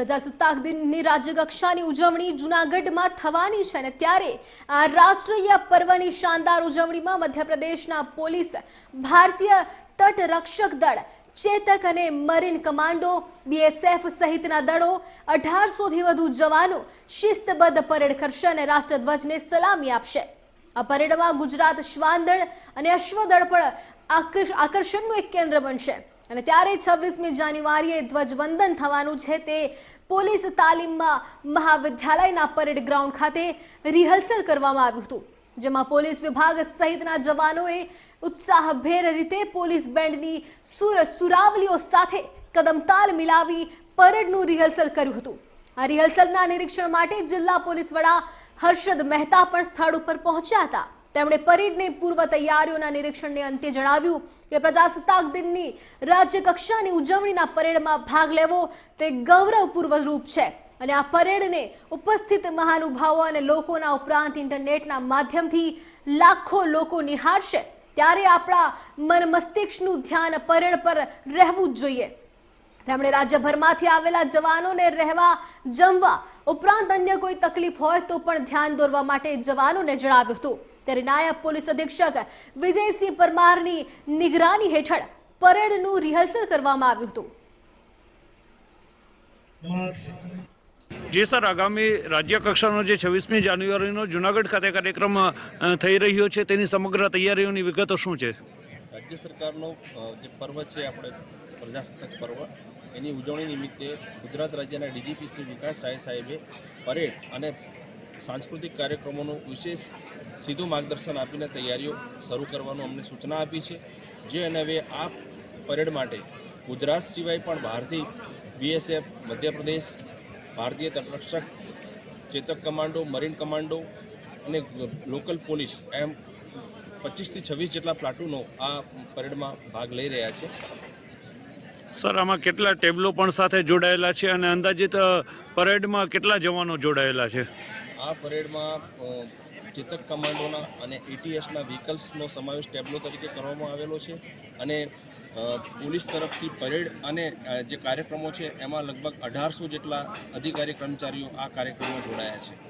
પ્રજાસત્તાક દિનની રાજ્યકક્ષાની ઉજવણી જૂનાગઢમાં થવાની છે અને ત્યારે આ રાષ્ટ્રીય પર્વની શાનદાર ઉજવણીમાં મધ્યપ્રદેશના પોલીસ, ભારતીય તટરક્ષક દળ, ચેતક અને મરીન કમાન્ડો, બીએસએફ સહિતના દળો અઢારસોથી વધુ જવાનો શિસ્તબદ્ધ પરેડ કરશે અને રાષ્ટ્રધ્વજને સલામી આપશે. આ પરેડમાં ગુજરાત શ્વાન દળ અને અશ્વદળ પણ આકર્ષ- આકર્ષણનું એક કેન્દ્ર બનશે. અને ત્યારે છવ્વીસમી જાન્યુઆરીએ ધ્વજવંદન થવાનું છે તે પોલીસ તાલીમમાં મહાવિદ્યાલયના પરેડ ગ્રાઉન્ડ ખાતે રિહર્સલ કરવામાં આવ્યું હતું, જેમાં પોલીસ વિભાગ સહિતના જવાનોએ ઉત્સાહભેર રીતે પોલીસ બેન્ડની સુર સુરાવલીઓ સાથે કદમતાલ મિલાવી પરેડનું રિહર્સલ કર્યું હતું. આ રિહર્સલના નિરીક્ષણ માટે જિલ્લા પોલીસ વડા હર્ષદ મહેતા પણ સ્થળ ઉપર પહોંચ્યા હતા. તેમણે પરેડની પૂર્વ તૈયારીઓના નિરીક્ષણને અંતે જણાવ્યું કે પ્રજાસત્તાક દિનની રાજ્ય કક્ષાની ઉજવણીના પરેડમાં ભાગ લેવો તે ગૌરવપૂર્વ રૂપ છે. અને આ પરેડને ઉપસ્થિત મહાનુભાવો અને લોકોના ઉપરાંત ઇન્ટરનેટના માધ્યમથી લાખો લોકો નિહાળશે. ત્યારે આપણા મન મસ્તિષ્કનું ધ્યાન પરેડ પર રહેવું જ જોઈએ. તેમણે રાજ્યભરમાંથી આવેલા જવાનોને રહેવા, જમવા, ઉપરાંત અન્ય કોઈ તકલીફ હોય તો પણ ધ્યાન દોરવા માટે જવાનોને જણાવ્યું હતું. ત્યારે નાયબ પોલીસ અધિક્ષક વિજયસિંહ પરમારની નિગરાની હેઠળ પરેડનું રિહર્સલ કરવામાં આવ્યું હતું. જી સર આગામી રાજ્ય કક્ષાનો જે છવ્વીસમી જાન્યુઆરીનો જુનાગઢ ખાતે કાર્યક્રમ થઈ રહ્યો છે તેની સમગ્ર તૈયારીઓની વિગતો શું છે? રાજ્ય સરકારનો જે પર્વ છે આપણે પ્રજાસત્તાક પર્વ એની ઉજવણી નિમિત્તે ગુજરાત રાજ્યના ડીજીપી શ્રી વિકાસ સાય સાહેબે પરેડ અને સાંસ્કૃતિક કાર્યક્રમોનું વિશેષ સીધું માર્ગદર્શન આપીને તૈયારીઓ શરૂ કરવાનું અમને સૂચના આપી છે. જે અને હવે આ પરેડ માટે ગુજરાત સિવાય પણ બહારથી બીએસએફ, મધ્યપ્રદેશ, ભારતીય તટરક્ષક, ચેતક કમાન્ડો, મરીન કમાન્ડો અને લોકલ પોલીસ એમ પચીસથી છવ્વીસ જેટલા પ્લાટુનો આ પરેડમાં ભાગ લઈ રહ્યા છે. સર, આમાં કેટલા ટેબલો પણ સાથે જોડાયેલા છે અને અંદાજિત પરેડમાં કેટલા જવાનો જોડાયેલા છે? આ પરેડમાં ચેતક કમાન્ડોના અને એટીએસના વ્હીકલ્સનો સમાવેશ ટેબ્લો તરીકે કરવામાં આવેલો છે અને પોલીસ તરફથી પરેડ અને જે કાર્યક્રમો છે એમાં લગભગ અઢારસો જેટલા અધિકારી કર્મચારીઓ આ કાર્યક્રમમાં જોડાયા છે.